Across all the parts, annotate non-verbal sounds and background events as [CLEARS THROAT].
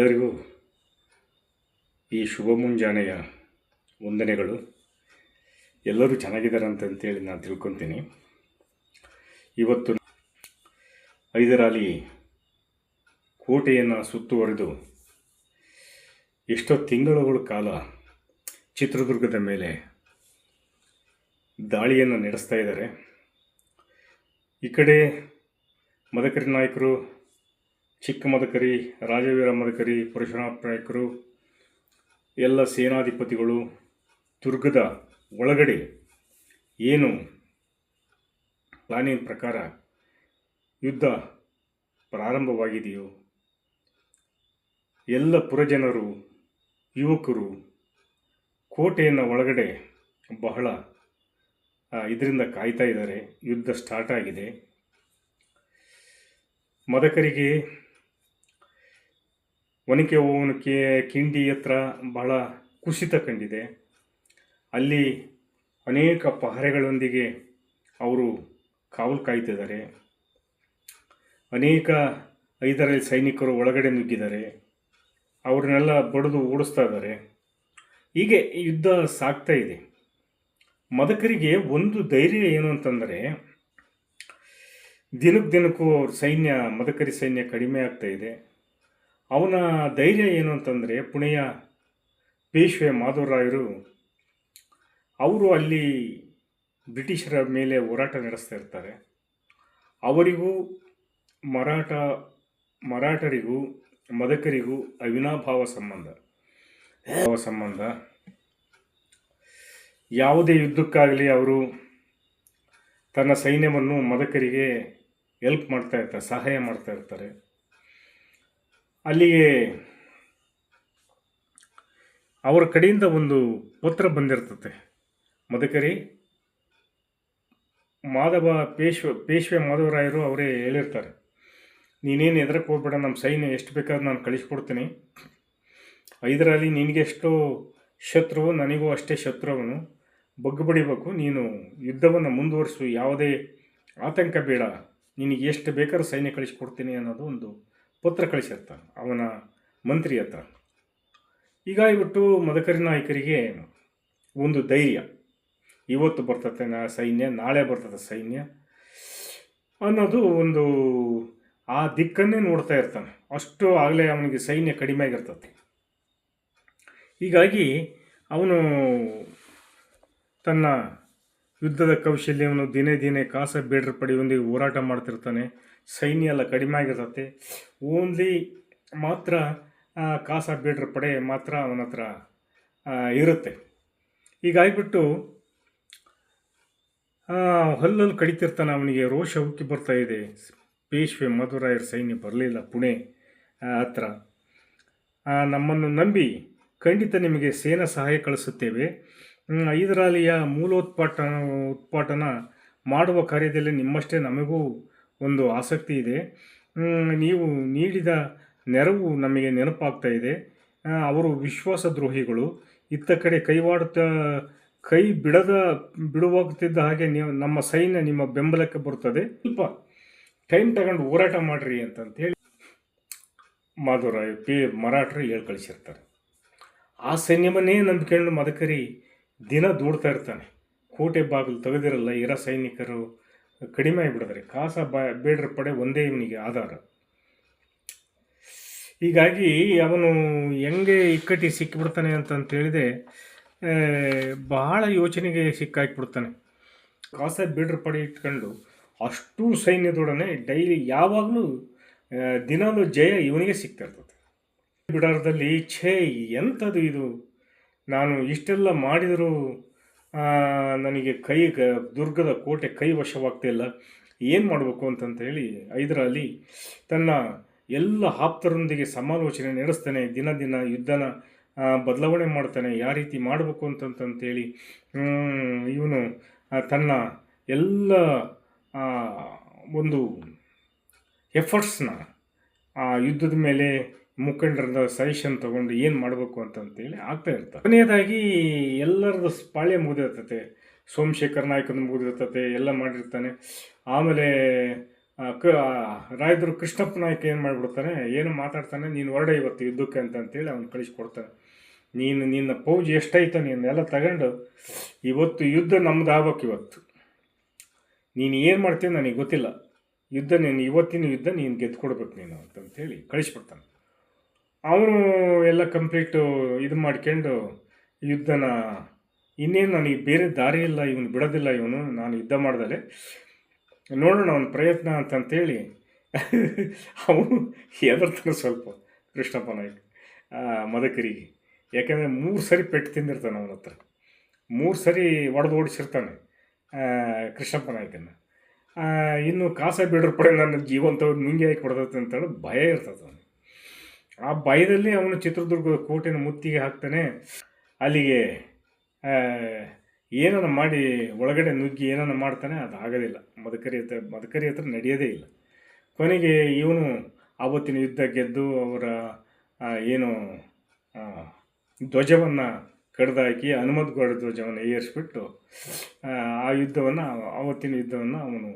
ಎಲ್ಲರಿಗೂ ಈ ಶುಭ ಮುಂಜಾನೆಯ ವಂದನೆಗಳು. ಎಲ್ಲರೂ ಚೆನ್ನಾಗಿದ್ದಾರೆ ಅಂತಂತೇಳಿ ನಾನು ತಿಳ್ಕೊತೀನಿ. ಇವತ್ತು ಹೈದರಾಲಿ ಕೋಟೆಯನ್ನು ಸುತ್ತುವರೆದು ಎಷ್ಟೋ ತಿಂಗಳುಗಳ ಕಾಲ ಚಿತ್ರದುರ್ಗದ ಮೇಲೆ ದಾಳಿಯನ್ನು ನಡೆಸ್ತಾ ಇದ್ದಾರೆ. ಈ ಕಡೆ ಮದಕರಿ ನಾಯಕರು ಚಿಕ್ಕ ಮದಕರಿ ರಾಜವೀರ ಮದಕರಿ ಪರಶುರಾಮ ಎಲ್ಲ ಸೇನಾಧಿಪತಿಗಳು, ದುರ್ಗದ ಒಳಗಡೆ ಏನು ಪ್ಲಾನಿಂಗ್ ಪ್ರಕಾರ ಯುದ್ಧ ಪ್ರಾರಂಭವಾಗಿದೆಯೋ, ಎಲ್ಲ ಪುರಜನರು, ಯುವಕರು ಕೋಟೆಯನ್ನು ಒಳಗಡೆ ಬಹಳ ಇದರಿಂದ ಕಾಯ್ತಾ ಇದ್ದಾರೆ. ಯುದ್ಧ ಸ್ಟಾರ್ಟ್ ಆಗಿದೆ. ಮದಕರಿಗೆ ಒನಕೆ ಓವನಕೆ ಕಿಂಡಿ ಹತ್ರ ಬಹಳ ಕುಸಿತ ಕಂಡಿದೆ. ಅಲ್ಲಿ ಅನೇಕ ಪಹರೆಗಳೊಂದಿಗೆ ಅವರು ಕಾವಲು ಕಾಯ್ತಿದ್ದಾರೆ. ಅನೇಕ ಐದರಲ್ಲಿ ಸೈನಿಕರು ಒಳಗಡೆ ನುಗ್ಗಿದ್ದಾರೆ. ಅವ್ರನ್ನೆಲ್ಲ ಬಡಿದು ಓಡಿಸ್ತಾ ಇದ್ದಾರೆ. ಹೀಗೆ ಯುದ್ಧ ಸಾಗ್ತಾ ಇದೆ. ಮದಕರಿಗೆ ಒಂದು ಧೈರ್ಯ ಏನು ಅಂತಂದರೆ, ದಿನಕ್ಕೆ ದಿನಕ್ಕೂ ಅವ್ರ ಸೈನ್ಯ, ಮದಕರಿ ಸೈನ್ಯ ಕಡಿಮೆ ಆಗ್ತಾ ಇದೆ. ಅವನ ಧೈರ್ಯ ಏನು ಅಂತಂದರೆ ಪುಣೆಯ ಪೇಶ್ವೆ ಮಾಧವರಾಯರು ಅವರು ಅಲ್ಲಿ ಬ್ರಿಟಿಷರ ಮೇಲೆ ಹೋರಾಟ ನಡೆಸ್ತಾ ಇರ್ತಾರೆ. ಅವರಿಗೂ, ಮರಾಠ, ಮರಾಠರಿಗೂ, ಮದಕರಿಗೂ ಅವಿನಾಭಾವ ಸಂಬಂಧ. ಸಂಬಂಧ. ಯಾವುದೇ ಯುದ್ಧಕ್ಕಾಗಲಿ ಅವರು ತನ್ನ ಸೈನ್ಯವನ್ನು ಮದಕರಿಗೆ ಎಲ್ಪ್ ಮಾಡ್ತಾ ಇರ್ತಾರೆ, ಸಹಾಯ ಮಾಡ್ತಾ ಇರ್ತಾರೆ. ಅಲ್ಲಿಗೆ ಅವರ ಕಡೆಯಿಂದ ಒಂದು ಪತ್ರ ಬಂದಿರ್ತತೆ. ಮದಕರಿ ಮಾಧವ ಪೇಶ್ವ, ಪೇಶ್ವೆ ಮಾಧವರಾಯರು ಅವರೇ ಹೇಳಿರ್ತಾರೆ. ನೀನೇನು ಎದುರಕ್ಕೆ ಹೋಗ್ಬೇಡ ನಮ್ಮ ಸೈನ್ಯ ಎಷ್ಟು ಬೇಕಾದ್ರೂ ನಾನು ಕಳಿಸ್ಕೊಡ್ತೀನಿ. ಐದರಲ್ಲಿ ನಿನಗೆಷ್ಟು ಶತ್ರುವು, ನನಗೂ ಅಷ್ಟೇ ಶತ್ರುವನು. ಬಗ್ಗು ಬಡಿಬೇಕು, ನೀನು ಯುದ್ಧವನ್ನು ಮುಂದುವರಿಸು, ಯಾವುದೇ ಆತಂಕ ಬೇಡ. ನಿನಗೆ ಎಷ್ಟು ಬೇಕಾದ್ರೂ ಸೈನ್ಯ ಕಳಿಸ್ಕೊಡ್ತೀನಿ ಅನ್ನೋದು ಒಂದು ಪತ್ರ ಕಳಿಸಿರ್ತಾನೆ ಅವನ ಮಂತ್ರಿ ಹತ್ರ. ಇವತ್ತು ಮದಕರಿ ನಾಯಕರಿಗೆ ಒಂದು ಧೈರ್ಯ. ಇವತ್ತು ಬರ್ತದೆ ನಾ ಸೈನ್ಯ, ನಾಳೆ ಬರ್ತದೆ ಸೈನ್ಯ ಅನ್ನೋದು ಒಂದು ಆ ದಿಕ್ಕನ್ನೇ ನೋಡ್ತಾ ಇರ್ತಾನೆ. ಅಷ್ಟು ಆಗಲೇ ಅವನಿಗೆ ಸೈನ್ಯ ಕಡಿಮೆ ಆಗಿರ್ತದೆ ಹೀಗಾಗಿ ಅವನು ತನ್ನ ಯುದ್ಧದ ಕೌಶಲ್ಯವನ್ನು ದಿನೇ ದಿನೇ ಕಾಸ ಬೇಡರ ಪಡೆಯೊಂದಿಗೆ ಹೋರಾಟ ಮಾಡ್ತಿರ್ತಾನೆ. ಸೈನ್ಯ ಎಲ್ಲ ಕಡಿಮೆ ಆಗಿರ್ತತೆ. ಓನ್ಲಿ ಮಾತ್ರ ಕಾಸ ಬೇಡರ ಪಡೆ ಮಾತ್ರ ಅವನ ಹತ್ರ ಇರುತ್ತೆ. ಹೀಗಾಗಿಬಿಟ್ಟು ಹಲ್ಲಲ್ಲಿ ಕಡಿತಿರ್ತಾನೆ ಅವನಿಗೆ. ರೋಷ ಉಕ್ಕಿ ಬರ್ತಾ ಇದೆ. ಪೇಶ್ವೆ ಮಧುರಾಯರ ಸೈನ್ಯ ಬರಲಿಲ್ಲ ಪುಣೆ ಹತ್ರ. ನಮ್ಮನ್ನು ನಂಬಿ ಖಂಡಿತ ನಿಮಗೆ ಸೇನಾ ಸಹಾಯ ಕಳಿಸುತ್ತೇವೆ. ಹ್ಮ್, ಐದರಾಲಿಯ ಮೂಲೋತ್ಪಾಟನ ಉತ್ಪಾಟನ ಮಾಡುವ ಕಾರ್ಯದಲ್ಲಿ ನಿಮ್ಮಷ್ಟೇ ನಮಗೂ ಒಂದು ಆಸಕ್ತಿ ಇದೆ. ನೀವು ನೀಡಿದ ನೆರವು ನಮಗೆ ನೆನಪಾಗ್ತಾ ಇದೆ. ಅವರು ವಿಶ್ವಾಸದ್ರೋಹಿಗಳು. ಇತ್ತ ಕಡೆ ಕೈವಾಡುತ್ತಾ ಕೈ ಬಿಡದ ಬಿಡುವಾಗುತ್ತಿದ್ದ ಹಾಗೆ ನಮ್ಮ ಸೈನ್ಯ ನಿಮ್ಮ ಬೆಂಬಲಕ್ಕೆ ಬರುತ್ತದೆ. ಸ್ವಲ್ಪ ಟೈಮ್ ತಗೊಂಡು ಹೋರಾಟ ಮಾಡ್ರಿ ಅಂತಂತ ಹೇಳಿ ಮಾಧವರಾಯ ಪಿ ಮರಾಠರು ಹೇಳ್ಕಳಿಸಿರ್ತಾರೆ. ಆ ಸೈನ್ಯವನ್ನೇ ನಂಬಿಕೊಂಡು ಮದಕರಿ ದಿನ ದೂಡ್ತಾ ಇರ್ತಾನೆ. ಕೋಟೆ ಬಾಗಿಲು ತೆಗೆದಿರಲ್ಲ ಇರೋ ಸೈನಿಕರು, ಕಡಿಮೆ ಆಗಿಬಿಡಿದ್ರೆ. ಕಾಸ ಬೇಡ್ರ ಪಡೆ ಒಂದೇ ಇವನಿಗೆ ಆಧಾರ. ಹೀಗಾಗಿ ಅವನು ಹೆಂಗೆ ಇಕ್ಕಟ್ಟಿ ಸಿಕ್ಕಿಬಿಡ್ತಾನೆ ಅಂತಂತೇಳಿದೆ ಬಹಳ ಯೋಚನೆಗೆ ಸಿಕ್ಕಾಕ್ಬಿಡ್ತಾನೆ ಕಾಸ ಬೇಡ್ರ ಪಡೆ ಇಟ್ಕೊಂಡು ಅಷ್ಟು ಸೈನ್ಯದೊಡನೆ ಡೈಲಿ ಯಾವಾಗಲೂ ದಿನಾಲೂ ಜಯ ಇವನಿಗೆ ಸಿಗ್ತಾ ಇರ್ತದೆ. ಬಿಡಾರದಲ್ಲಿ ಛೇ ಎಂಥದ್ದು ಇದು? ನಾನು ಇಷ್ಟೆಲ್ಲ ಮಾಡಿದರೂ ನನಗೆ ಕೈ ದುರ್ಗದ ಕೋಟೆ ಕೈ ವಶವಾಗ್ತಿಲ್ಲ ಏನು ಮಾಡಬೇಕು ಅಂತಂತ ಹೇಳಿ ಹೈದರಾಲಿ ತನ್ನ ಎಲ್ಲ ಆಪ್ತರೊಂದಿಗೆ ಸಮಾಲೋಚನೆ ನಡೆಸ್ತಾನೆ. ದಿನ ದಿನ ಯುದ್ಧನ ಬದಲಾವಣೆ ಮಾಡ್ತಾನೆ. ಯಾವ ರೀತಿ ಮಾಡಬೇಕು ಅಂತಂತಂತೇಳಿ ಇವನು ತನ್ನ ಎಲ್ಲ ಒಂದು ಎಫರ್ಟ್ಸ್ನ ಆ, ಯುದ್ಧದ ಮೇಲೆ ಮುಖಂಡರದ ಸಜೆಷನ್ ತಗೊಂಡು ಏನು ಮಾಡಬೇಕು ಅಂತಂತೇಳಿ ಆಗ್ತಾ ಇರ್ತಾರೆ. ಕೊನೆಯದಾಗಿ ಎಲ್ಲರದ್ದು ಪಾಳ್ಯ ಮುಗಿದಿರ್ತತೆ. ಸೋಮಶೇಖರ್ ನಾಯ್ಕನ ಮುಗಿದಿರ್ತತೆ, ಎಲ್ಲ ಮಾಡಿರ್ತಾನೆ. ಆಮೇಲೆ ಕ ಕೃಷ್ಣಪ್ಪ ನಾಯ್ಕ ಏನು ಮಾಡಿಬಿಡ್ತಾನೆ, ಏನು ಮಾತಾಡ್ತಾನೆ, ನೀನು ಹೊರಡೆ ಇವತ್ತು ಯುದ್ಧಕ್ಕೆ ಅಂತ ಅಂತೇಳಿ ಅವ್ನು ಕಳಿಸ್ಕೊಡ್ತಾನೆ. ನೀನು, ನಿನ್ನ ಪೌಜ್ ಎಷ್ಟೈತೋ ನೀನೆಲ್ಲ ತಗೊಂಡು, ಇವತ್ತು ಯುದ್ಧ ನಮ್ದು ಆಗ್ಬೇಕು ಇವತ್ತು. ನೀನು ಏನು ಮಾಡ್ತೀನಿ ನನಗೆ ಗೊತ್ತಿಲ್ಲ. ಯುದ್ಧ ನೀನು, ಇವತ್ತಿನ ಯುದ್ಧ ನೀನು ಗೆದ್ದುಕೊಡ್ಬೇಕು ನೀನು ಅಂತಂತೇಳಿ ಕಳಿಸ್ಬಿಡ್ತಾನೆ. ಅವನು ಎಲ್ಲ ಕಂಪ್ಲೀಟು ಇದು ಮಾಡ್ಕೊಂಡು ಯುದ್ಧನ, ಇನ್ನೇನು ನನಗೆ ಬೇರೆ ದಾರಿ ಇಲ್ಲ, ಇವನು ಬಿಡೋದಿಲ್ಲ, ಇವನು ನಾನು ಯುದ್ಧ ಮಾಡ್ದಲೆ. ನೋಡೋಣ ಅವನ ಪ್ರಯತ್ನ ಅಂತಂತೇಳಿ [LAUGHS] ಅವನು ಹೆದರ್ತಾನೆ ಸ್ವಲ್ಪ ಕೃಷ್ಣಪ್ಪ ನಾಯ್ಕ ಮದಕರಿಗೆ. ಯಾಕೆಂದರೆ ಮೂರು ಸರಿ ಪೆಟ್ಟು ತಿಂದಿರ್ತಾನೆ ಅವನ ಹತ್ರ. ಮೂರು ಸರಿ ಒಡೆದು ಓಡಿಸಿರ್ತಾನೆ ಕೃಷ್ಣಪ್ಪ ನಾಯ್ಕನ ಇನ್ನು ಕಾಸ ಬಿಡ್ರ ಪಡೆ ನನ್ನ ಜೀವಂತ ನುಂಗಿ ಹಾಕಿ ಕೊಡ್ತೈತೆ ಅಂತೇಳಿ ಭಯ ಇರ್ತದೆ ಅವನು ಆ ಭಯದಲ್ಲಿ ಅವನು ಚಿತ್ರದುರ್ಗದ ಕೋಟೆನ ಮುತ್ತಿಗೆ ಹಾಕ್ತಾನೆ. ಅಲ್ಲಿಗೆ ಏನನ್ನು ಮಾಡಿ ಒಳಗಡೆ ನುಗ್ಗಿ ಏನನ್ನು ಮಾಡ್ತಾನೆ, ಅದು ಆಗೋದಿಲ್ಲ. ಮದಕರಿ ಹತ್ರ ಮದಕರಿ ಹತ್ರ ನಡೆಯೋದೇ ಇಲ್ಲ. ಕೊನೆಗೆ ಇವನು ಆವತ್ತಿನ ಯುದ್ಧ ಗೆದ್ದು ಅವರ ಏನು ಧ್ವಜವನ್ನು ಕಡ್ದಾಕಿ ಹನುಮದ್ಗೌಡ ಧ್ವಜವನ್ನು ಏರಿಸ್ಬಿಟ್ಟು, ಆ ಯುದ್ಧವನ್ನು, ಆವತ್ತಿನ ಯುದ್ಧವನ್ನು ಅವನು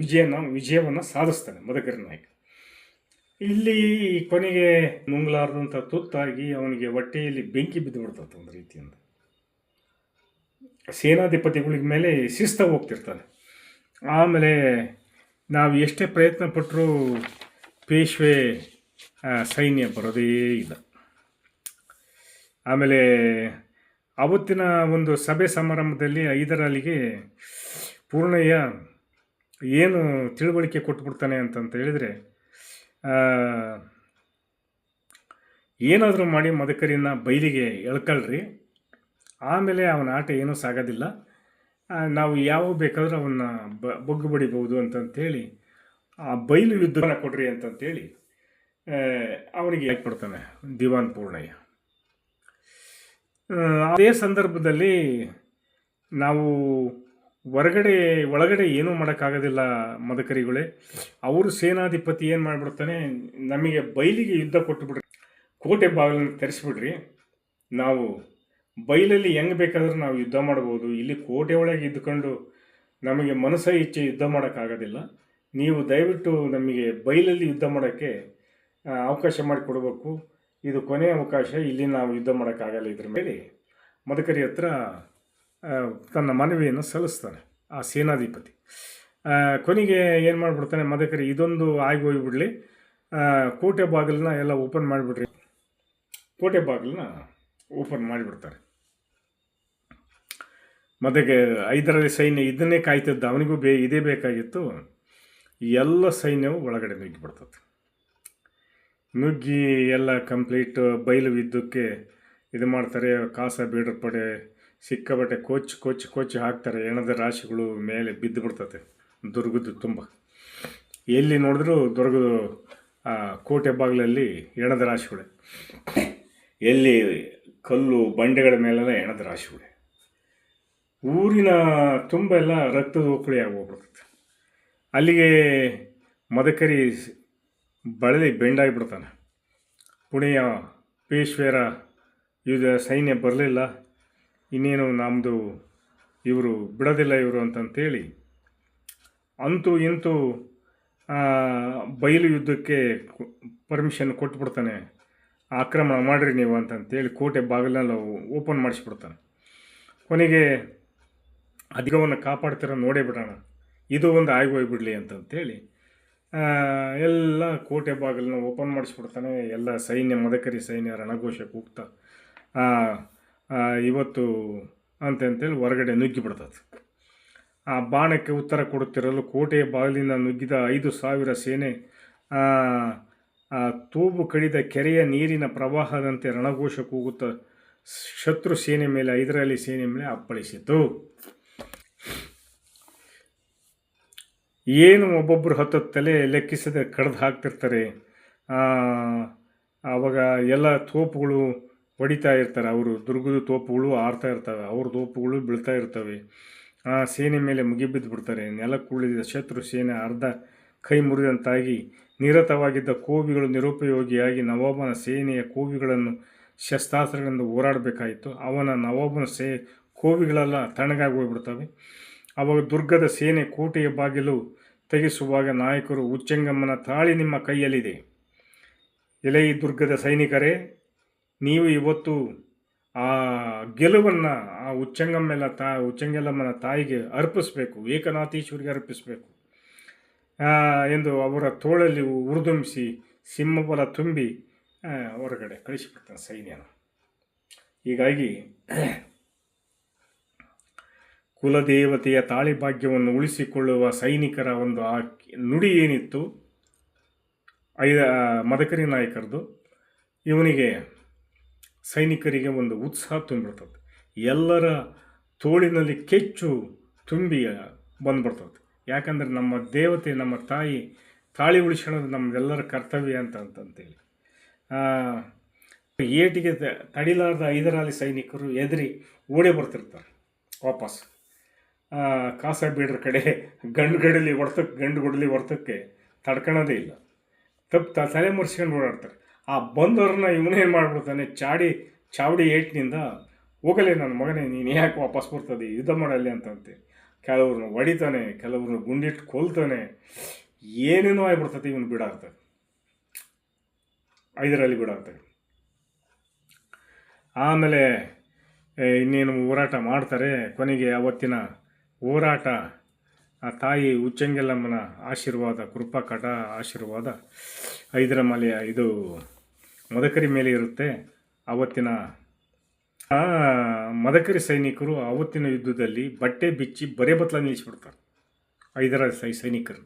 ವಿಜಯನ, ವಿಜಯವನ್ನು ಸಾಧಿಸ್ತಾನೆ ಮದಕರಿ ನಾಯಕ. ಇಲ್ಲಿ ಕೊನೆಗೆ ನುಂಗ್ಲಾರ್ದಂಥ ತುತ್ತಾಗಿ ಅವನಿಗೆ ಹೊಟ್ಟೆಯಲ್ಲಿ ಬೆಂಕಿ ಬಿದ್ದು ಬಿಡ್ತದೆ ಒಂದು ರೀತಿಯಿಂದ. ಸೇನಾಧಿಪತಿಗಳಿಗೆ ಮೇಲೆ ಶಿಸ್ತ ಹೋಗ್ತಿರ್ತಾನೆ. ಆಮೇಲೆ ನಾವು ಎಷ್ಟೇ ಪ್ರಯತ್ನ ಪಟ್ಟರೂ ಪೇಶ್ವೆ ಸೈನ್ಯ ಬರೋದೇ ಇಲ್ಲ. ಆಮೇಲೆ ಅವತ್ತಿನ ಒಂದು ಸಭೆ ಸಮಾರಂಭದಲ್ಲಿ ಐದರಲ್ಲಿಗೆ ಪೂರ್ಣಯ್ಯ ಏನು ತಿಳುವಳಿಕೆ ಕೊಟ್ಬಿಡ್ತಾನೆ ಅಂತಂತ ಹೇಳಿದರೆ ಏನಾದರೂ ಮಾಡಿ ಮದಕರಿನ ಬೈಲಿಗೆ ಎಳ್ಕೊಳ್ರಿ. ಆಮೇಲೆ ಅವನ ಆಟ ಏನೂ ಸಾಗೋದಿಲ್ಲ. ನಾವು ಯಾವ ಬೇಕಾದರೂ ಅವನ್ನ ಬೊಗ್ಗು ಬಡಿಬಹುದು ಅಂತಂತೇಳಿ, ಆ ಬೈಲು ಯುದ್ಧನ ಕೊಡ್ರಿ ಅಂತಂತೇಳಿ ಅವನಿಗೆ ಯಾಕೆ ಕೊಡ್ತಾನೆ, ದಿವಾನ್ ಪೂರ್ಣಯ್ಯ. ಅದೇ ಸಂದರ್ಭದಲ್ಲಿ ನಾವು ಹೊರಗಡೆ, ಒಳಗಡೆ ಏನೂ ಮಾಡೋಕ್ಕಾಗೋದಿಲ್ಲ ಮದಕರಿಗಳೇ. ಅವರು ಸೇನಾಧಿಪತಿ ಏನು ಮಾಡಿಬಿಡ್ತಾನೆ, ನಮಗೆ ಬಯಲಿಗೆ ಯುದ್ಧ ಕೊಟ್ಟುಬಿಡ್ರಿ ಕೋಟೆ ಬಾಗಿಲನ್ನು ತರಿಸ್ಬಿಡ್ರಿ. ನಾವು ಬೈಲಲ್ಲಿ ಹೆಂಗೆ ಬೇಕಾದರೂ ನಾವು ಯುದ್ಧ ಮಾಡ್ಬೋದು. ಇಲ್ಲಿ ಕೋಟೆ ಒಳಗೆ ಇದ್ದುಕೊಂಡು ನಮಗೆ ಮನಸ್ಸ ಇಚ್ಛೆ ಯುದ್ಧ ಮಾಡೋಕ್ಕಾಗೋದಿಲ್ಲ. ನೀವು ದಯವಿಟ್ಟು ನಮಗೆ ಬೈಲಲ್ಲಿ ಯುದ್ಧ ಮಾಡೋಕ್ಕೆ ಅವಕಾಶ ಮಾಡಿಕೊಡ್ಬೇಕು. ಇದು ಕೊನೆಯ ಅವಕಾಶ. ಇಲ್ಲಿ ನಾವು ಯುದ್ಧ ಮಾಡೋಕ್ಕಾಗಲ್ಲ ಇದ್ರ ಮೇಲೆ. ಮದಕರಿ ಹತ್ರ ತನ್ನ ಮನವಿಯನ್ನು ಸಲ್ಲಿಸ್ತಾನೆ, ಆ ಸೇನಾಧಿಪತಿ. ಕೊನೆಗೆ ಏನು ಮಾಡಿಬಿಡ್ತಾನೆ, ಮದಕರಿ, ಇದೊಂದು ಆಗಿ ಹೋಗಿಬಿಡ್ಲಿ. ಕೋಟೆ ಬಾಗಿಲನ್ನ ಎಲ್ಲ ಓಪನ್ ಮಾಡಿಬಿಡ್ರಿ. ಕೋಟೆ ಬಾಗಿಲನ್ನ ಓಪನ್ ಮಾಡಿಬಿಡ್ತಾರೆ. ಮದಕ್ಕೆ ಐದರಲ್ಲಿ ಸೈನ್ಯ ಇದನ್ನೇ ಕಾಯ್ತಿದ್ದ, ಅವನಿಗೂ ಬೇ, ಇದೇ ಬೇಕಾಗಿತ್ತು. ಎಲ್ಲ ಸೈನ್ಯವು ಒಳಗಡೆ ನುಗ್ಗಿಬಿಡ್ತದೆ. ನುಗ್ಗಿ ಎಲ್ಲ ಕಂಪ್ಲೀಟ್ ಬಯಲು ಇದ್ದಕ್ಕೆ ಇದು ಮಾಡ್ತಾರೆ, ಕಾಸ ಬೀಡ್ರ ಪಡೆ ಸಿಕ್ಕಾಬಟ್ಟೆ ಕೊಚ್ಚಿ ಕೊಚ್ಚಿ ಕೊಚ್ಚಿ ಹಾಕ್ತಾರೆ. ಎಣದ ರಾಶಿಗಳು ಮೇಲೆ ಬಿದ್ದು ಬಿಡ್ತತೆ. ದುರ್ಗದ್ದು ತುಂಬ. ಎಲ್ಲಿ ನೋಡಿದ್ರೂ ದುರ್ಗದ ಕೋಟೆ ಬಾಗಿಲಲ್ಲಿ ಎಣದ ರಾಶಿಗಳೇ. ಎಲ್ಲಿ ಕಲ್ಲು, ಬಂಡೆಗಳ ಮೇಲೆಲ್ಲ ಎಣದ ರಾಶಿಗಳೇ. ಊರಿನ ತುಂಬ ಎಲ್ಲ ರಕ್ತದ ಒಕ್ಕಳಿ ಆಗೋಗ್ಬಿಡ್ತದೆ ಅಲ್ಲಿಗೆ ಮದಕರಿ ಬಳಲಿ ಬೆಂಡಾಗಿಬಿಡ್ತಾನೆ ಪುಣೆಯ ಪೇಶ್ವೇರ ಯುದ್ಧ ಸೈನ್ಯ ಬರಲಿಲ್ಲ. ಇನ್ನೇನು ನಮ್ಮದು ಇವರು ಬಿಡೋದಿಲ್ಲ ಇವರು ಅಂತಂತೇಳಿ ಅಂತೂ ಇಂತೂ ಬಯಲು ಯುದ್ಧಕ್ಕೆ ಪರ್ಮಿಷನ್ ಕೊಟ್ಬಿಡ್ತಾನೆ. ಆಕ್ರಮಣ ಮಾಡಿರಿ ನೀವು ಅಂತಂತೇಳಿ ಕೋಟೆ ಬಾಗಿಲನ್ನ ಓಪನ್ ಮಾಡಿಸ್ಬಿಡ್ತಾನೆ. ಕೊನೆಗೆ ಅಧಿಕವನ್ನು ಕಾಪಾಡ್ತಿರೋ ನೋಡೇ ಬಿಡೋಣ. ಇದು ಒಂದು ಆಗಿ ಹೋಗ್ಬಿಡ್ಲಿ ಅಂತಂತೇಳಿ ಎಲ್ಲ ಕೋಟೆ ಬಾಗಿಲನ್ನ ಓಪನ್ ಮಾಡಿಸ್ಬಿಡ್ತಾನೆ. ಎಲ್ಲ ಸೈನ್ಯ, ಮದಕರಿ ಸೈನ್ಯ ರಣಘೋಷಕ್ಕೆ ಹೋಗ್ತಾ ಇವತ್ತು ಅಂತಂತೇಳಿ ಹೊರಗಡೆ ನುಗ್ಗಿಬಿಡ್ತದೆ ಆ ಬಾಣಕ್ಕೆ ಉತ್ತರ ಕೊಡುತ್ತಿರಲು ಕೋಟೆಯ ಬಾಗಿಲಿನ ನುಗ್ಗಿದ ಐದು ಸಾವಿರ ಸೇನೆ ತೂಬು ಕಡಿದ ಕೆರೆಯ ನೀರಿನ ಪ್ರವಾಹದಂತೆ ರಣಘೋಷ ಕೂಗುತ್ತ ಶತ್ರು ಸೇನೆ ಮೇಲೆ, ಐದರಲ್ಲಿ ಸೇನೆ ಮೇಲೆ ಅಪ್ಪಳಿಸಿತು. ಏನು ಒಬ್ಬೊಬ್ಬರು ಹತ್ತತ್ತು ತಲೆ ಲೆಕ್ಕಿಸದೆ ಕಡ್ದು ಹಾಕ್ತಿರ್ತಾರೆ. ಆವಾಗ ಎಲ್ಲ ತೋಪುಗಳು ಹೊಡಿತಾ ಇರ್ತಾರೆ. ಅವರು ದುರ್ಗದ ತೋಪುಗಳು ಆರ್ತಾ ಇರ್ತವೆ. ಅವ್ರ ತೋಪುಗಳು ಬೀಳ್ತಾ ಇರ್ತವೆ. ಆ ಸೇನೆ ಮೇಲೆ ಮುಗಿಬಿದ್ದು ಬಿಡ್ತಾರೆ ನೆಲಕ್ಕುಳಿದ ಶತ್ರು ಸೇನೆ ಅರ್ಧ ಕೈ ಮುರಿದಂತಾಗಿ ನಿರತವಾಗಿದ್ದ ಕೋವಿಗಳು ನಿರುಪಯೋಗಿಯಾಗಿ ನವಾಬನ ಸೇನೆಯ ಕೋವಿಗಳನ್ನು ಶಸ್ತ್ರಾಸ್ತ್ರಗಳಿಂದ ಹೋರಾಡಬೇಕಾಯಿತು. ಅವನ ನವಾಬನ ಸೇ ಕೋವಿಗಳೆಲ್ಲ ತಣ್ಣಗಾಗಿ ಹೋಗ್ಬಿಡ್ತವೆ. ಅವಾಗ ದುರ್ಗದ ಸೇನೆ ಕೋಟೆಯ ಬಾಗಿಲು ತೆಗೆಸುವಾಗ ನಾಯಕರು ಉಚ್ಚಂಗಮ್ಮನ ತಾಳಿ ನಿಮ್ಮ ಕೈಯಲ್ಲಿದೆ. ಎಲೆಯಿ ದುರ್ಗದ ಸೈನಿಕರೇ ನೀವು ಇವತ್ತು ಆ ಗೆಲುವನ್ನು, ಆ ಉಚ್ಚಂಗಮ್ಮೆಲ್ಲ ತಾ ಉಚ್ಚಂಗೆಲ್ಲಮ್ಮನ ತಾಯಿಗೆ ಅರ್ಪಿಸಬೇಕು, ಏಕನಾಥೀಶ್ವರಿಗೆ ಅರ್ಪಿಸಬೇಕು. ಎಂದು ಅವರ ತೋಳಲ್ಲಿ ಉರಿದುಂಬಿಸಿ ಸಿಂಹಬಲ ತುಂಬಿ ಹೊರಗಡೆ ಕಳಿಸಿಬಿಡ್ತಾನೆ ಸೈನ್ಯನ. ಹೀಗಾಗಿ [CLEARS THROAT] ಕುಲದೇವತೆಯ ತಾಳಿಭಾಗ್ಯವನ್ನು ಉಳಿಸಿಕೊಳ್ಳುವ ಸೈನಿಕರ ಒಂದು ಆ ನುಡಿ ಏನಿತ್ತು, ಐದ ಮದಕರಿ ನಾಯಕರದು, ಇವನಿಗೆ ಸೈನಿಕರಿಗೆ ಒಂದು ಉತ್ಸಾಹ ತುಂಬಿಡ್ತದೆ ಎಲ್ಲರ ತೋಳಿನಲ್ಲಿ ಕೆಚ್ಚು ತುಂಬಿ ಬಂದ್ಬಿಡ್ತದೆ. ಯಾಕಂದರೆ ನಮ್ಮ ದೇವತೆ, ನಮ್ಮ ತಾಯಿ, ತಾಳಿ ಉಳಿಸ್ಕೊಳ್ಳೋದು ನಮ್ಮೆಲ್ಲರ ಕರ್ತವ್ಯ ಅಂತ ಅಂತಂತೇಳಿ ಏಟಿಗೆ ತಡಿಲಾರದ ಐದರಾಲಿ ಸೈನಿಕರು ಎದುರಿ ಓಡೇ ಬರ್ತಿರ್ತಾರೆ. ವಾಪಸ್. ಕಾಸ ಬೀಡ್ರ ಕಡೆ ಗಂಡು ಗಡಲಿ ಹೊಡ್ತಕ್ಕೆ ಗಂಡು ಗುಡಲಿ ಹೊಡ್ತಕ್ಕೆ ತಡ್ಕೊಳೋದೇ ಇಲ್ಲ. ತಪ್ಪು ತಲೆ ಮುರ್ಸ್ಕೊಂಡು ಓಡಾಡ್ತಾರೆ. ಆ ಬಂದವ್ರನ್ನ ಇವನೇನು ಮಾಡ್ಬಿಡ್ತಾನೆ? ಚಾಡಿ, ಚಾವಡಿ ಏಟ್ನಿಂದ ಹೋಗಲೇ ನನ್ನ ಮಗನೇ, ನೀನು ಯಾಕೆ ವಾಪಸ್ ಬರ್ತದೆ? ಯುದ್ಧ ಮಾಡಲ್ಲಿ ಅಂತಂತೆ. ಕೆಲವ್ರನ್ನ ಹೊಡಿತಾನೆ, ಕೆಲವ್ರನ್ನ ಗುಂಡಿಟ್ಟು ಕೊಲ್ತಾನೆ. ಏನೇನೋ ಆಗಿಬಿಡ್ತದೆ ಇವನು ಬಿಡಾಡ್ತಾರೆ ಐದರಲ್ಲಿ ಬಿಡಾಡ್ತಾರೆ ಆಮೇಲೆ ಇನ್ನೇನು ಹೋರಾಟ ಮಾಡ್ತಾರೆ? ಕೊನೆಗೆ ಅವತ್ತಿನ ಹೋರಾಟ, ಆ ತಾಯಿ ಉಚ್ಚಂಗೆಲ್ಲಮ್ಮನ ಆಶೀರ್ವಾದ ಕೃಪಾ ಕಟ ಆಶೀರ್ವಾದ. ಐದರ ಇದು ಮದಕರಿ ಮೇಲೆ ಇರುತ್ತೆ. ಅವತ್ತಿನ ಮದಕರಿ ಸೈನಿಕರು ಅವತ್ತಿನ ಯುದ್ಧದಲ್ಲಿ ಬಟ್ಟೆ ಬಿಚ್ಚಿ ಬರೆ ಬತ್ತಲ ನಿಲ್ಲಿಸ್ಬಿಡ್ತಾರೆ. ಐದರ ಸೈ ಸೈನಿಕರು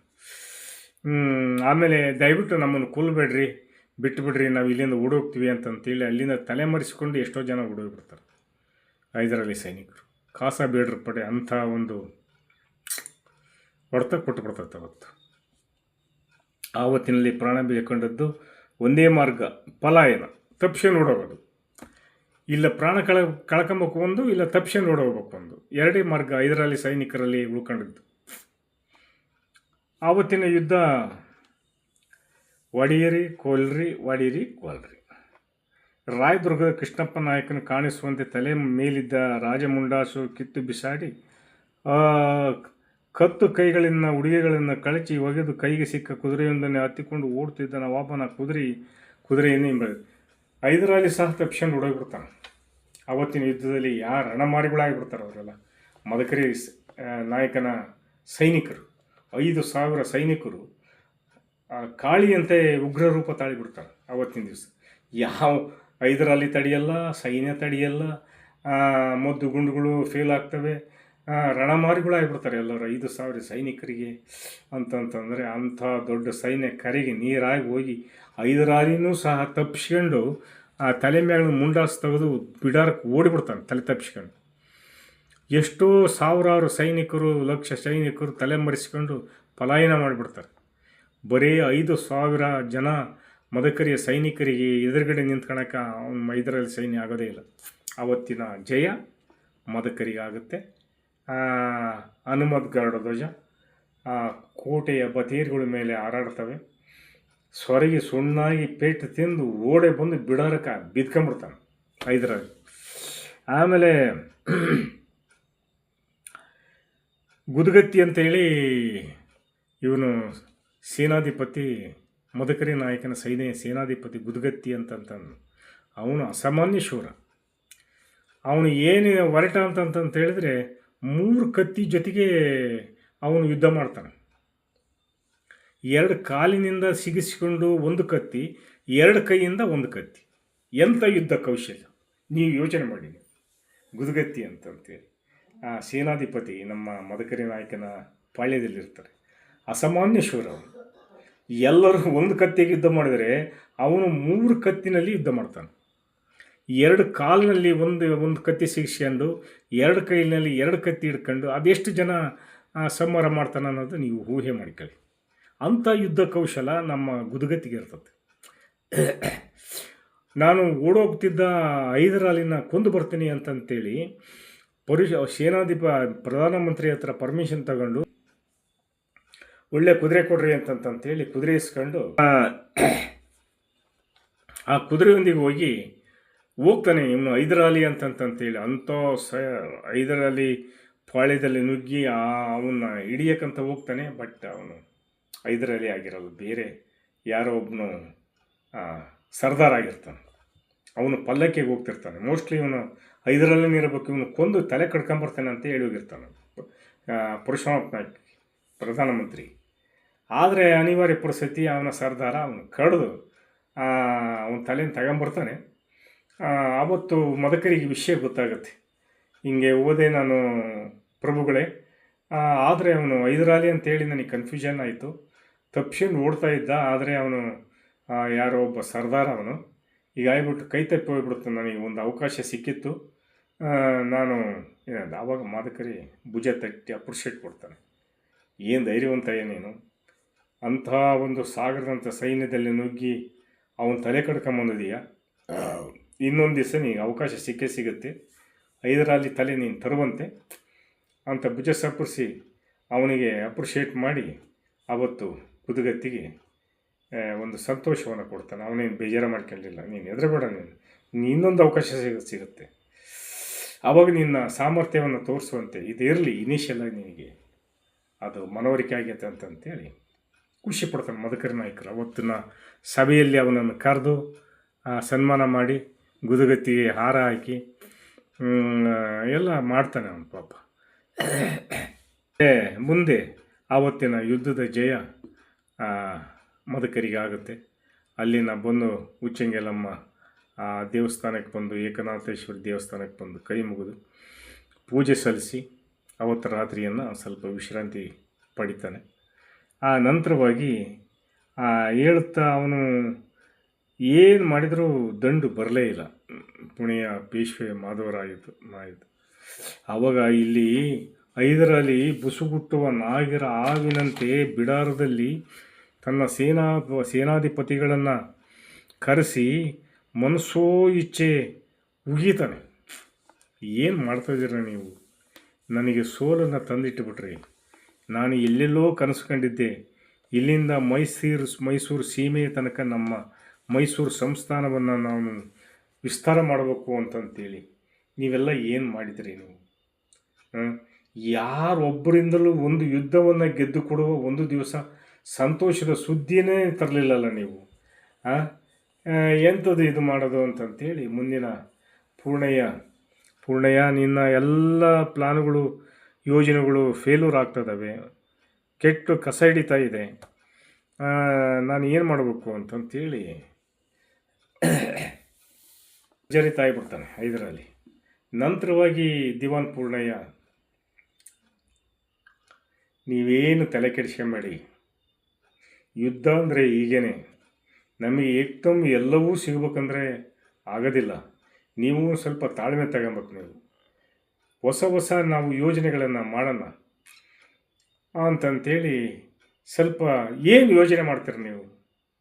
ಆಮೇಲೆ ದಯವಿಟ್ಟು ನಮ್ಮನ್ನು ಕೊಲ್ಲಬೇಡ್ರಿ, ಬಿಟ್ಬಿಡ್ರಿ, ನಾವು ಇಲ್ಲಿಂದ ಓಡೋಗ್ತೀವಿ ಅಂತಂತೇಳಿ ಅಲ್ಲಿಂದ ತಲೆ ಮರೆಸಿಕೊಂಡು ಎಷ್ಟೋ ಜನ ಓಡೋಗ್ಬಿಡ್ತಾರೆ. ಐದರಲ್ಲಿ ಸೈನಿಕರು. ಕಾಸ ಬೇಡ್ರ ಪಡೆ ಅಂಥ ಒಂದು ಹೊಡೆತ ಕೊಟ್ಟು ಅವತ್ತು. ಆವತ್ತಿನಲ್ಲಿ ಪ್ರಾಣ ಬೇಕೊಂಡದ್ದು ಒಂದೇ ಮಾರ್ಗ, ಪಲಾಯನ ತಪ್ಷೆ ನೋಡೋಗೋದು. ಇಲ್ಲ ಪ್ರಾಣ ಕಳ ಕಳ್ಕೊಂಬೇಕು ಒಂದು, ಇಲ್ಲ ಓಡೋಗ್ಬೇಕು ಒಂದು. ಎರಡೇ ಮಾರ್ಗ ಐದರಲ್ಲಿ ಸೈನಿಕರಲ್ಲಿ ಉಳ್ಕೊಂಡಿದ್ದು. ಆವತ್ತಿನ ಯುದ್ಧ, ಒಡೆಯರಿ, ಕೊಲ್ರಿ ಒಡೆಯರಿ, ಕೊಲ್ರಿ. ರಾಯದುರ್ಗದ ಕೃಷ್ಣಪ್ಪ ನಾಯಕನ ಕಾಣಿಸುವಂತೆ ತಲೆ ಮೇಲಿದ್ದ ರಾಜಮುಂಡಾಸು ಕಿತ್ತು ಬಿಸಾಡಿ ಕತ್ತು ಕೈಗಳಿಂದ ಉಡುಗೆಗಳನ್ನು ಕಳಚಿ ಒಗೆದು ಕೈಗೆ ಸಿಕ್ಕ ಕುದುರೆಯೊಂದನ್ನು ಹತ್ತಿಕೊಂಡು ಓಡುತ್ತಿದ್ದನ ವಾಪನ ಕುದುರೆ ಕುದುರೆಯನ್ನು ಐದರಲ್ಲಿ ಸಹ ತಪ್ಪಿಸ್ಕೊಂಡು ಹೊಡೋಗ್ಬಿಡ್ತಾನೆ ಅವತ್ತಿನ ಯುದ್ಧದಲ್ಲಿ ಯಾರು ರಣಮಾರಿಗಳಾಗಿಬಿಡ್ತಾರೆ ಅವರೆಲ್ಲ. ಮದಕರಿ ನಾಯಕನ ಸೈನಿಕರು. ಐದು ಸಾವಿರ ಸೈನಿಕರು ಕಾಳಿಯಂತೆ ಉಗ್ರ ರೂಪ ತಾಳಿಬಿಡ್ತಾರೆ ಅವತ್ತಿನ ದಿವಸ. ಯಾವ ಐದರಲ್ಲಿ ತಡೆಯಲ್ಲ, ಸೈನ್ಯ ತಡೆಯಲ್ಲ ಮದ್ದು ಗುಂಡುಗಳು ಫೇಲ್ ಆಗ್ತವೆ. ರಣಮಾರಿಗಳಾಗಿಬಿಡ್ತಾರೆ ಎಲ್ಲರೂ. ಐದು ಸಾವಿರ ಸೈನಿಕರಿಗೆ ಅಂತಂತಂದರೆ ಅಂಥ ದೊಡ್ಡ ಸೈನ್ಯ ಕರೆಗೆ ನೀರಾಗಿ ಹೋಗಿ ಐದು ರಾರಿನೂ ಸಹ ತಪ್ಪಿಸ್ಕೊಂಡು ಆ ತಲೆ ಮೇಲೆ ಮುಂಡಾಸ್ ತೆಗೆದು ಬಿಡಾರಕ್ಕೆ ಓಡಿಬಿಡ್ತಾನೆ ತಲೆ ತಪ್ಪಿಸ್ಕೊಂಡು ಎಷ್ಟೋ ಸಾವಿರಾರು ಸೈನಿಕರು, ಲಕ್ಷ ಸೈನಿಕರು ತಲೆ ಮರೆಸಿಕೊಂಡು ಪಲಾಯನ ಮಾಡಿಬಿಡ್ತಾರೆ. ಬರೀ ಐದು ಸಾವಿರ ಜನ ಮದಕರಿಯ ಸೈನಿಕರಿಗೆ ಎದುರುಗಡೆ ನಿಂತ್ಕೊಳಕ್ಕೆ ಅವನ ಮೈದರಲ್ಲಿ ಸೈನ್ಯ ಆಗೋದೇ ಇಲ್ಲ. ಆವತ್ತಿನ ಜಯ ಮದಕರಿಗೆ ಆಗುತ್ತೆ ಹನುಮದ್ ಗರುಡ ಧ್ವಜ, ಆ ಕೋಟೆಯ ಬತೀರ್ಗಳ ಮೇಲೆ ಹಾರಾಡ್ತವೆ. ಸ್ವರಿಗೆ ಸುಣ್ಣಾಗಿ ಪೇಟು ತಿಂದು ಓಡೆ ಬಂದು ಬಿಡಾರಕ್ಕೆ ಬಿದ್ಕೊಂಬಿಡ್ತಾನೆ ಐದರಲ್ಲಿ ಆಮೇಲೆ [CLEARS THROAT] ಗುದಗತ್ತಿ ಅಂತೇಳಿ ಇವನು ಸೇನಾಧಿಪತಿ, ಮದಕರಿ ನಾಯಕನ ಸೈನ್ಯ ಸೇನಾಧಿಪತಿ ಗುದಗತ್ತಿ ಅಂತಂತ ಅವನು ಅಸಾಮಾನ್ಯ ಶೂರ. ಅವನು ಏನು ಹೊರಟ ಅಂತಂತಂತ ಹೇಳಿದ್ರೆ ಮೂರು ಕತ್ತಿ ಜೊತೆಗೆ ಅವನು ಯುದ್ಧ ಮಾಡ್ತಾನೆ. ಎರಡು ಕಾಲಿನಿಂದ ಸಿಗಿಸಿಕೊಂಡು ಒಂದು ಕತ್ತಿ, ಎರಡು ಕೈಯಿಂದ ಒಂದು ಕತ್ತಿ. ಎಂಥ ಯುದ್ಧ ಕೌಶಲ್ಯ? ನೀವು ಯೋಚನೆ ಮಾಡಿ. ಗುದಗತ್ತಿ ಅಂತಂತೇಳಿ. ಆ ಸೇನಾಧಿಪತಿ ನಮ್ಮ ಮದಕರಿ ನಾಯಕನ ಪಾಳ್ಯದಲ್ಲಿರ್ತಾರೆ. ಅಸಾಮಾನ್ಯ ಶೂರ ಅವನು. ಎಲ್ಲರೂ ಒಂದು ಕತ್ತಿಗೆ ಯುದ್ಧ ಮಾಡಿದರೆ ಅವನು ಮೂರು ಕತ್ತಿನಲ್ಲಿ ಯುದ್ಧ ಮಾಡ್ತಾನೆ. ಎರಡು ಕಾಲಿನಲ್ಲಿ ಒಂದು ಒಂದು ಕತ್ತಿ ಸಿಗಿಸ್ಕೊಂಡು ಎರಡು ಕೈನಲ್ಲಿ ಎರಡು ಕತ್ತಿ ಹಿಡ್ಕೊಂಡು ಅದೆಷ್ಟು ಜನ ಸಂಹಾರ ಮಾಡ್ತಾನೆ ಅನ್ನೋದು ನೀವು ಊಹೆ ಮಾಡ್ಕೊಳ್ಳಿ. ಅಂಥ ಯುದ್ಧ ಕೌಶಲ ನಮ್ಮ ಗುದುಗತ್ತಿಗೆ ಇರ್ತದೆ. ನಾನು ಓಡೋಗ್ತಿದ್ದ ಐದರಾಲಿನ ಕೊಂದು ಬರ್ತೀನಿ ಅಂತಂತೇಳಿ ಪರಿ ಸೇನಾಧಿಪ, ಪ್ರಧಾನಮಂತ್ರಿ ಹತ್ರ ಪರ್ಮಿಷನ್ ತಗೊಂಡು, ಒಳ್ಳೆ ಕುದುರೆ ಕೊಡ್ರಿ ಅಂತಂತೇಳಿ ಕುದುರೆ ಇಸ್ಕೊಂಡು ಆ ಕುದುರೆಯೊಂದಿಗೆ ಹೋಗಿ ಹೋಗ್ತಾನೆ ಇವನು ಐದರಾಲಿ ಅಂತಂತಂತೇಳಿ ಅಂಥ ಸ ಐದರಾಲಿ ಪಾಳ್ಯದಲ್ಲಿ ನುಗ್ಗಿ ಆ ಅವನ್ನ ಹಿಡಿಯಕ್ಕಂತ ಹೋಗ್ತಾನೆ ಬಟ್ ಅವನು ಹೈದರಾಲಿ ಆಗಿರಲ್ಲ ಬೇರೆ. ಯಾರೋ ಒಬ್ಬನು ಸರ್ದಾರ್ ಆಗಿರ್ತಾನೆ. ಅವನು ಪಲ್ಲಕ್ಕಿಗೆ ಹೋಗ್ತಿರ್ತಾನೆ. ಮೋಸ್ಟ್ಲಿ ಇವನು ಹೈದರಾಲಿನೇ ಇರಬೇಕು. ಇವನು ಕೊಂದು ತಲೆ ಕಡ್ಕೊಂಬರ್ತಾನೆ ಅಂತ ಹೇಳಿ ಹೋಗಿರ್ತಾನೆ. ಪರಶುರಾಮ ಪ್ರಧಾನಮಂತ್ರಿ. ಆದರೆ ಅನಿವಾರ್ಯ ಪರಿಸ್ಥಿತಿ ಅವನ ಸರ್ದಾರ, ಅವನು ಕಡ್ದು ಅವನ ತಲೆಯನ್ನು ತಗೊಂಬರ್ತಾನೆ. ಆವತ್ತು ಮದಕರಿಗೆ ವಿಷಯ ಗೊತ್ತಾಗುತ್ತೆ. ಹಿಂಗೆ ಓದೆ ನಾನು ಪ್ರಭುಗಳೇ ಆದರೆ ಅವನು ಹೈದರಾಲಿ ಅಂತೇಳಿ ನನಗೆ ಕನ್ಫ್ಯೂಷನ್ ಆಯಿತು. ತಪ್ಪಿಸ್ಕೊಂಡು ಓಡ್ತಾ ಇದ್ದ, ಆದರೆ ಅವನು ಯಾರೋ ಒಬ್ಬ ಸರ್ದಾರ ಅವನು. ಈಗ ಆಯ್ಬಿಟ್ಟು ಕೈ ತಪ್ಪಿ ಹೋಗ್ಬಿಡ್ತು ನನಗೆ ಒಂದು ಅವಕಾಶ ಸಿಕ್ಕಿತ್ತು. ನಾನು ಏನಂತ ಆವಾಗ ಮಾದಕರಿ ಭುಜ ತಟ್ಟಿ ಅಪ್ರಿಷಿಯೇಟ್ ಕೊಡ್ತಾನೆ. ಏನು ಧೈರ್ಯವಂತ ಏನೇನು ಅಂತಹ ಒಂದು ಸಾಗರದಂಥ ಸೈನ್ಯದಲ್ಲಿ ನುಗ್ಗಿ ಅವನ ತಲೆ ಕಡ್ಕೊಂಬಂದಿದೀಯ ಇನ್ನೊಂದು ದಿವಸ ನೀವು ಅವಕಾಶ ಸಿಕ್ಕೇ ಸಿಗುತ್ತೆ. ಐದರಲ್ಲಿ ತಲೆ ನೀನು ತರುವಂತೆ ಅಂತ ಭುಜ ಸಪ್ಪರಿಸಿ ಅವನಿಗೆ ಅಪ್ರಿಷಿಯೇಟ್ ಮಾಡಿ ಅವತ್ತು ಕುದುಗತ್ತಿಗೆ ಒಂದು ಸಂತೋಷವನ್ನು ಕೊಡ್ತಾನೆ. ಅವನೇನು ಬೇಜಾರು ಮಾಡ್ಕೊಳ್ಳಿಲ್ಲ ನೀನು ಹೆದರಬೇಡ ನೀನು. ನೀನು ಇನ್ನೊಂದು ಅವಕಾಶ ಸಿಗ, ಸಿಗುತ್ತೆ. ಅವಾಗ ನಿನ್ನ ಸಾಮರ್ಥ್ಯವನ್ನು ತೋರಿಸುವಂತೆ ಇದಿರಲಿ ಇನಿಷಿಯಲ್ ಆಗಿ ನಿನಗೆ. ಅದು ಮನವರಿಕೆ ಆಗೈತೆ ಅಂತಂತೇಳಿ ಖುಷಿ ಪಡ್ತಾನೆ ಮಧುಕರ ನಾಯಕರು. ಅವತ್ತಿನ ಸಭೆಯಲ್ಲಿ ಅವನನ್ನು ಕರೆದು ಸನ್ಮಾನ ಮಾಡಿ ಗುದುಗತ್ತಿಗೆ ಹಾರ ಹಾಕಿ ಎಲ್ಲ ಮಾಡ್ತಾನೆ ಅವನು ಪಾಪ. ಮುಂದೆ ಆವತ್ತಿನ ಯುದ್ಧದ ಜಯ ಮದಕರಿಗೆ ಆಗುತ್ತೆ ಅಲ್ಲಿನ ಬಂದು ಉಚ್ಚಂಗೆಲಮ್ಮ, ಆ, ದೇವಸ್ಥಾನಕ್ಕೆ ಬಂದು, ಏಕನಾಥೇಶ್ವರಿ ದೇವಸ್ಥಾನಕ್ಕೆ ಬಂದು ಕೈ ಮುಗಿದು ಪೂಜೆ ಸಲ್ಲಿಸಿ, ಅವತ್ತು ರಾತ್ರಿಯನ್ನು ಸ್ವಲ್ಪ ವಿಶ್ರಾಂತಿ ಪಡಿತಾನೆ. ಆ ನಂತರವಾಗಿ ಹೇಳುತ್ತಾ ಅವನು ಏನು ಮಾಡಿದರೂ ದಂಡು ಬರಲೇ ಇಲ್ಲ. ಪುಣೆಯ ಪೇಶ್ವೆ ಮಾಧವರಾಯಿತು ನಾಯಿತು ಆವಾಗ ಇಲ್ಲಿ ಐದರಲ್ಲಿ ಬುಸುಗುಟ್ಟುವ ನಾಗಿರ ಆವಿನಂತೆ ಬಿಡಾರದಲ್ಲಿ ತನ್ನ ಸೇನಾ, ಸೇನಾಧಿಪತಿಗಳನ್ನು ಕರೆಸಿ ಮನಸ್ಸೋ ಇಚ್ಛೆ ಉಗೀತಾನೆ. ಏನು ಮಾಡ್ತಾಯಿದ್ದೀರ ನೀವು? ನನಗೆ ಸೋಲನ್ನು ತಂದಿಟ್ಟುಬಿಟ್ರಿ ನಾನು ಎಲ್ಲೆಲ್ಲೋ ಕನಸು ಕಂಡಿದ್ದೆ. ಇಲ್ಲಿಂದ ಮೈಸೂರು ಮೈಸೂರು ಸೀಮೆಯ ತನಕ ನಮ್ಮ ಮೈಸೂರು ಸಂಸ್ಥಾನವನ್ನು ನಾನು ವಿಸ್ತಾರ ಮಾಡಬೇಕು ಅಂತಂತೇಳಿ ನೀವೆಲ್ಲ ಏನು ಮಾಡಿದ್ರಿ ನೀವು? ಯಾರೊಬ್ಬರಿಂದಲೂ ಒಂದು ಯುದ್ಧವನ್ನು ಗೆದ್ದು ಕೊಡುವ ಒಂದು ದಿವಸ ಸಂತೋಷದ ಸುದ್ದಿಯೇ ತರಲಿಲ್ಲಲ್ಲ ನೀವು. ಎಂಥದ್ದು ಇದು ಮಾಡೋದು ಅಂತಂತೇಳಿ ಮುಂದಿನ ಪೂರ್ಣಯ್ಯ. ಪೂರ್ಣಯ್ಯ, ನಿನ್ನ ಎಲ್ಲ ಪ್ಲಾನ್ಗಳು, ಯೋಜನೆಗಳು ಫೇಲ್ಯೂರ್ ಆಗ್ತದವೆ. ಕೆಟ್ಟು ಕಸ ಹಿಡಿತಾ ಇದೆ. ನಾನು ಏನು ಮಾಡಬೇಕು ಅಂತಂತೇಳಿ [COUGHS] ಜರಿತಾ ಬಿಡ್ತಾನೆ ಐದರಲ್ಲಿ. ನಂತರವಾಗಿ ದಿವಾನ್ ಪೂರ್ಣಯ್ಯ, ನೀವೇನು ತಲೆ ಕೆಡಿಸ್ಕೊಂಬೇಡಿ. ಯುದ್ಧ ಅಂದರೆ ಹೀಗೇನೆ ನಮಗೆ ಏಕ್ದಮ್ ಎಲ್ಲವೂ ಸಿಗಬೇಕಂದ್ರೆ ಆಗೋದಿಲ್ಲ. ನೀವು ಸ್ವಲ್ಪ ತಾಳ್ಮೆ ತಗೊಬೇಕು ನೀವು. ಹೊಸ ಹೊಸ ನಾವು ಯೋಜನೆಗಳನ್ನು ಮಾಡೋಣ ಅಂತಂತೇಳಿ ಸ್ವಲ್ಪ ಏನು ಯೋಜನೆ ಮಾಡ್ತೀರಿ ನೀವು?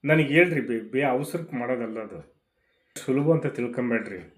ನನಗೆ ಹೇಳ್ರಿ ಬೇ ಬೇ ಅವಸರಕ್ಕೆ ಮಾಡೋದಲ್ಲ ಅದು. ಸುಲಭ ಅಂತ ತಿಳ್ಕೊಂಬೇಡ್ರಿ.